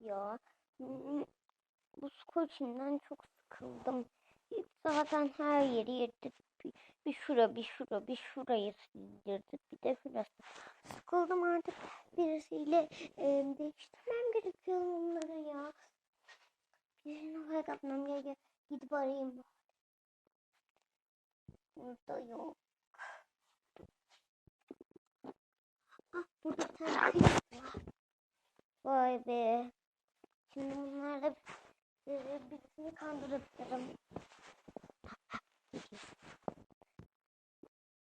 ya. Bu skoçinden çok sıkıldım. Zaten her yeri yırtık. Bir, bir şura, bir şura, bir şurayı sildirdik. Bir de şurası. Sıkıldım artık. Birisiyle e, değiştirmem gerekiyor bunları ya. Birini olarak atmam gerekiyor. Gidip arayayım. Burada yok. Ah burada bir tane. Vay be. Şimdi bunlarla birisini kandırırım.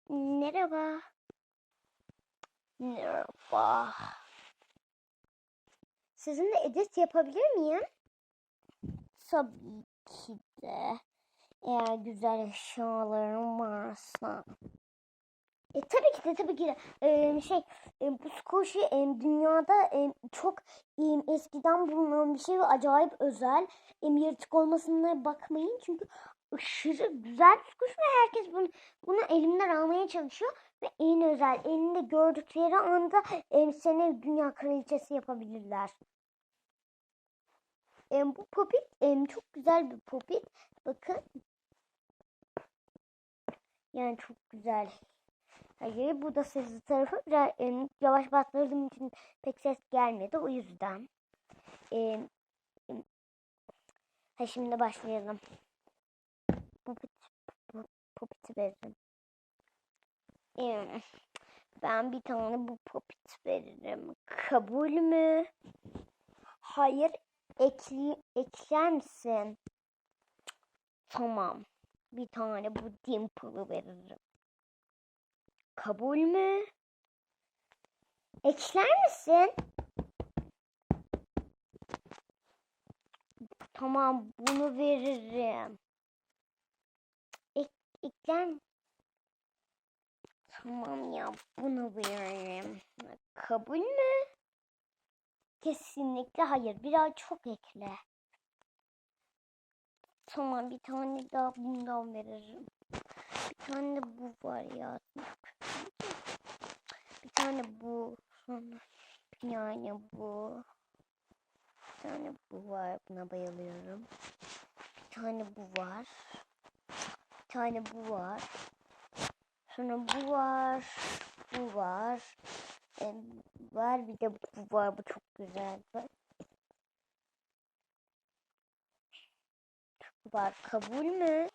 Merhaba. Merhaba. Sizinle edit yapabilir miyim? Tabii ki de. Eğer güzel eşyalarım varsa. E, tabii ki de tabii ki de. Ee, şey e, bu Squishy e, dünyada e, çok e, eskiden bulunan bir şey ve acayip özel. E, yırtık olmasına bakmayın çünkü aşırı güzel bir kuş ve herkes bunu, bunu elimden almaya çalışıyor. Ve en özel elinde gördükleri anda e, seni dünya kraliçesi yapabilirler. E, bu popit e, çok güzel bir popit. Bakın. Yani çok güzel. Hayır bu da sesi tarafı e, yavaş bastırdığım için pek ses gelmedi o yüzden. E, e, ha şimdi başlayalım. Popit, bu popiti veririm. E, ben bir tane bu popit veririm. Kabul mü? Hayır ekli, ekler misin? Tamam. Bir tane bu Dimple'ı veririm. Kabul mü? Ekler misin? Tamam bunu veririm. Ek, ekler? Tamam ya bunu veririm. Kabul mü? Kesinlikle hayır. Biraz çok ekle. Tamam bir tane daha bundan veririm. Tane de bu var ya. Bir tane bu. Sonra tane bu. Bir tane bu var. Buna bayılıyorum. Bir tane bu var. Bir tane bu var. Sonra bu var. Bu var. Ee, var bir de bu var. Bu çok güzel. Bak. var. Kabul mü?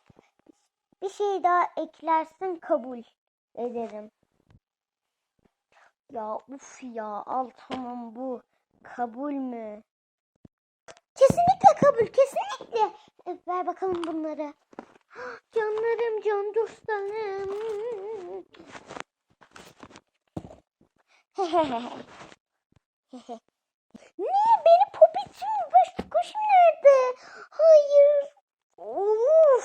bir şey daha eklersin kabul ederim. Ya uf ya al tamam bu kabul mü? Kesinlikle kabul kesinlikle. E, ver bakalım bunları. Ah, canlarım can dostlarım. ne benim popitim kuş, kuşum nerede? Hayır. Of.